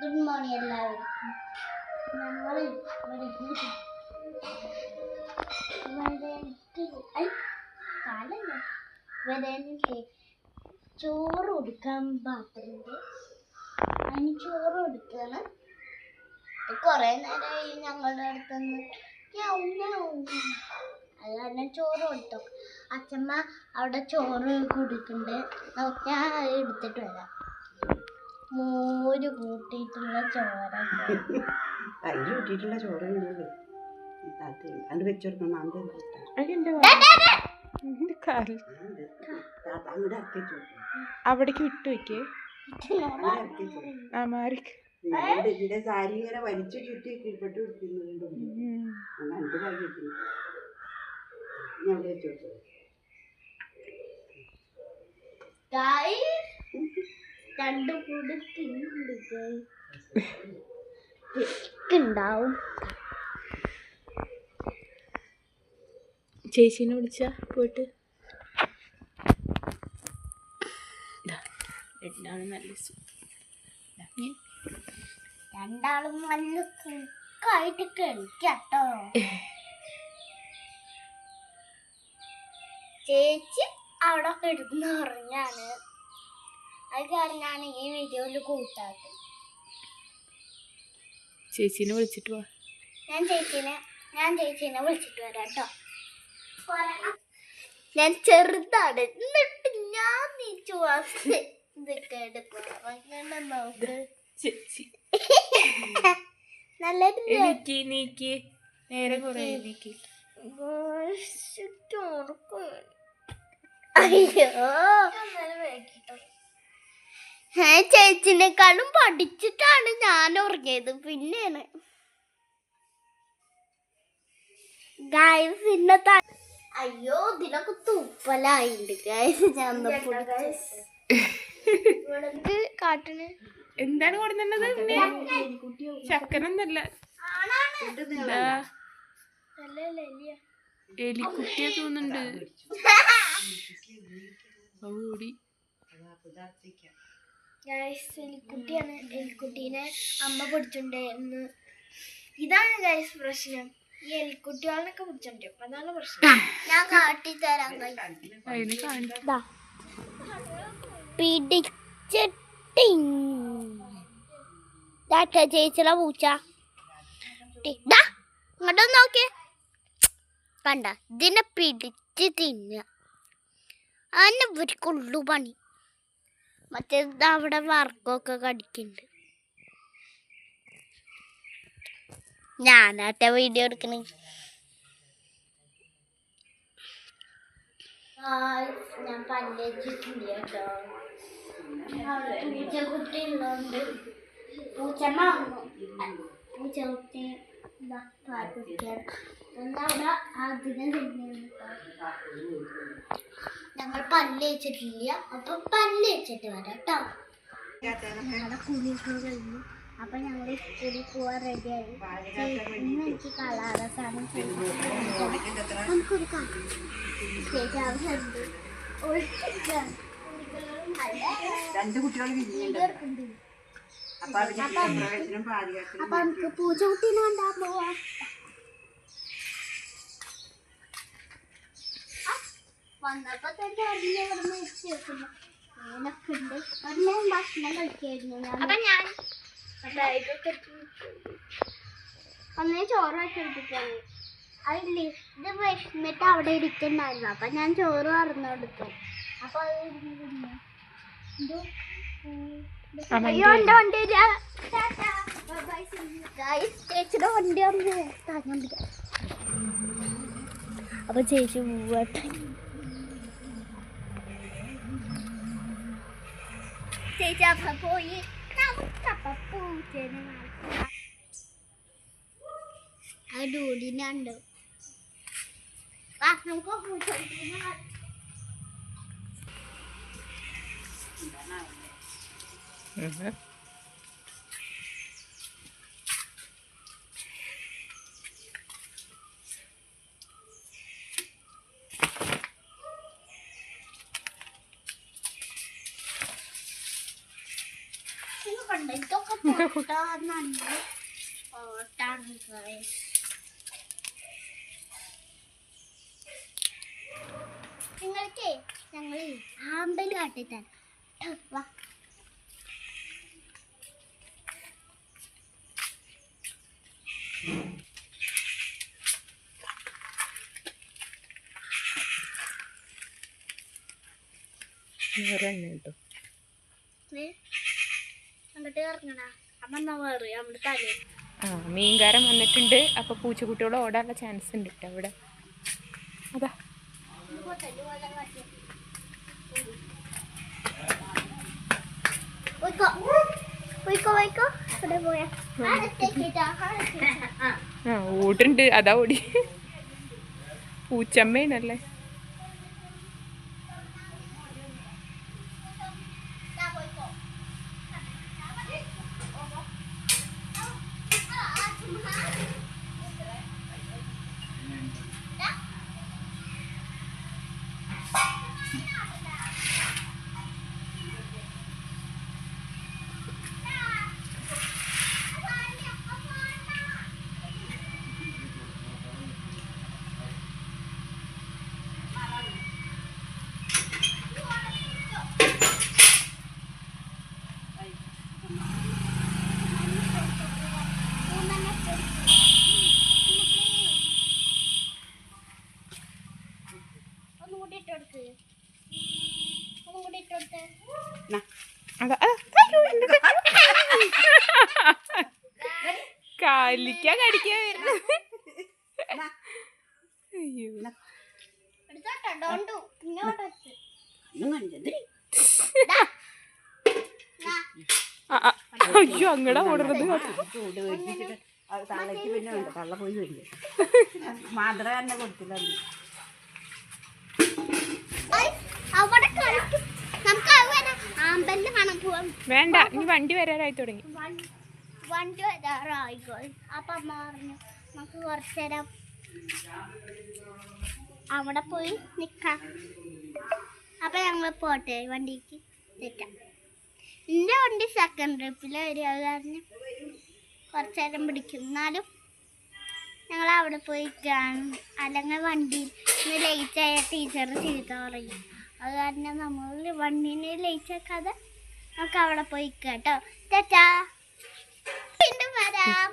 Good morning എല്ലാവർക്കും. നമ്മൾ കാലല്ല? വരാനില്ലേ ചോറ് കൊടുക്കാൻ പാത്രണ്ട് അതിന് ചോറ് കൊടുക്കാണ്. കുറേ നേരമായി ഞങ്ങളുടെ അടുത്തുനിന്ന് അത് കാരണം ചോറ് കൊടുത്തു. അച്ഛമ്മ അവിടെ ചോറ് കൊടുക്കുന്നുണ്ട്. നമുക്ക് ഞാൻ എടുത്തിട്ട് വരാം. മോര് കൂട്ടിയിട്ടുള്ള ചോര അരി കൂട്ടിയിട്ടുള്ള അത് മാമ്പ വെച്ചു അവിടേക്ക് വിട്ടു വെക്കേ. മാറിക്ക് ഇതിന്റെ സാരി ഇങ്ങനെ വലിച്ചു ചുറ്റി കീഴ്പ്പെട്ട് വിട്ടിരുന്നുണ്ട് ഞാൻ അവിടെ ചേച്ചീനെ വിളിച്ച പോയിട്ട്. രണ്ടാളും നല്ല രണ്ടാളും നല്ല സുഖമായിട്ട് കളിക്കാട്ടോ. ചേച്ചി അവിടെ കിടന്ന് ഉറങ്ങാണ്. അത് കാരണമാണ് ഈ വീഡിയോയിൽ കൂട്ടാത്തത്. ചേച്ചീനെ വിളിച്ചിട്ട് വാ. ഞാൻ ചേച്ചീനെ ഞാൻ ചേച്ചീനെ വിളിച്ചിട്ട് വരാം കേട്ടോ ഞാൻ ചെറുതാണ്. എന്നിട്ട് ഞാൻ നീച്ചു ഇതൊക്കെ നോക്ക് നീക്കി. നേരെ കുറെ നീക്കി. അയ്യോ. ചേച്ചിനെക്കാളും പഠിച്ചിട്ടാണ് ഞാൻ ഉറങ്ങിയത്. പിന്നെയാണ്. ഗായ്സ് ഇന്നത്തെ അയ്യോ ഇതിനൊക്കെ തുപ്പലായിണ്ട് ഗായ്സ് ഞാൻ കാട്ടിന് എന്താണ് കൊടുക്കുന്നത് ചക്കനൊന്നല്ല എലിക്കുട്ടിയെ തോന്നുന്നുണ്ട്. ഓടി ഗൈസ് എലിക്കുട്ടിയാണ് എലിക്കുട്ടീനെ അമ്മ പിടിച്ചിട്ടുണ്ടായിരുന്നു ഇതാണ് ഗൈസ് പ്രശ്നം. ഈ എലിക്കുട്ടികളൊക്കെ പിടിച്ചിട്ടുണ്ട് അതാണ് പ്രശ്നം. ഞാൻ കാട്ടിത്തരാം പിടിച്ചിട്ടി ചേച്ചിയുടെ പൂച്ച. ടി, ദാ, ഇങ്ങോട്ടൊന്ന് നോക്കിയേ. കണ്ട ഇതിനെ പിടിച്ച് തിന്നുക അതിനെ ഒരിക്കുള്ളു പണി. മറ്റേത് അവിടെ വർക്കൊക്കെ കടിക്കുന്നുണ്ട് ഞാനാട്ട വീഡിയോ എടുക്കണേ. ഞാൻ പല്ലേച്ചിട്ടില്ല കേട്ടോ. പൂച്ചക്കുട്ടി ഉള്ളതുകൊണ്ട് പൂച്ചമ്മ വന്നു. പൂച്ചക്കുട്ടി അതിനെ തിന്നുന്നു ഞങ്ങൾ പല്ല് വെച്ചിട്ടില്ല അപ്പൊ പല്ല് വെച്ചിട്ട് വരാം കേട്ടോ ഞങ്ങളുടെ കുളിയൊക്കെ കഴിഞ്ഞു. അപ്പൊ ഞങ്ങൾ സ്കൂളിൽ പോവാൻ റെഡിയായി ഇന്ന് എനിക്ക് കളാറസാണ് നമുക്കൊരു കാര്യം രണ്ട് കുട്ടികൾ അപ്പൊ നമുക്ക് പ്രവേശനം കുട്ടീനെ കണ്ടാ പോവാ. വന്നപ്പോ തന്നെ അറിഞ്ഞ ഇവിടെ അങ്ങനൊക്കെ ഉണ്ട് അവിടെ ഞാൻ ഭക്ഷണം കഴിക്കായിരുന്നു ഞാൻ. അന്നേ ചോറ് വെച്ചെടുത്തിട്ടാണ് അതില്ലേ? ഇത് വിഷമിട്ട് അവിടെ ഇരിക്കണ്ടായിരുന്നു. അപ്പൊ ഞാൻ ചോറ് പറഞ്ഞു കൊടുത്തു. അപ്പൊ ഇരുന്ന്. തിന്നു. എന്തോ, 진짜 바보이 나보다 바보 되는 말이야 아이고 우리는 안 돼. 아, 그럼 거꾸로 저기 나가. Mm-hmm. നിങ്ങൾക്ക് ഞങ്ങൾ ആമ്പൽ കാട്ടിത്തരാം ട്ടോ, വാ. ഒരെണ്ണം കേട്ടോ. ആ മീൻകാരൻ വന്നിട്ടുണ്ട്. അപ്പൊ പൂച്ചക്കുട്ടികൾ ഓടാനുള്ള ചാൻസ് ഉണ്ട് കേട്ടോ അവിടെ. അതാ. ആ ഓടുണ്ട്. അതാ ഓടി. പൂച്ചമ്മേനല്ലേ കണ്ടത് കടിക്കാൻ അയ്യോ അങ്ങടാ ഓടുന്നത്. തള്ളക്ക് പിന്നെ ഉണ്ട്. തള്ള പോയി വരിക മാതൃ തന്നെ കൊടുത്തില്ല വേണ്ട ഇനി വണ്ടി വരാറായി തുടങ്ങി. വണ്ടി വരാറായിക്കോ അപ്പൊ അമ്മ പറഞ്ഞു നമുക്ക് കുറച്ചു നേരം അവിടെ പോയി നിക്കാം. അപ്പൊ ഞങ്ങൾ പോട്ടെ വണ്ടിക്ക് നിൽക്കാം എന്റെ വണ്ടി സെക്കൻഡ് ട്രിപ്പിൽ വരിക കാരണം കുറച്ചു നേരം പിടിക്കും. എന്നാലും ഞങ്ങൾ അവിടെ പോയി കാണും. അല്ലെങ്കിൽ വണ്ടി ലേറ്റ് ആയ ടീച്ചർ ചീത്ത പറയും. അത് കാരണം നമ്മൾ വണ്ണിനെ ലേറ്റ് ആക്കാതെ നമുക്ക് അവിടെ പോയി കേട്ടോ ചേച്ചാ വീണ്ടും വരാം.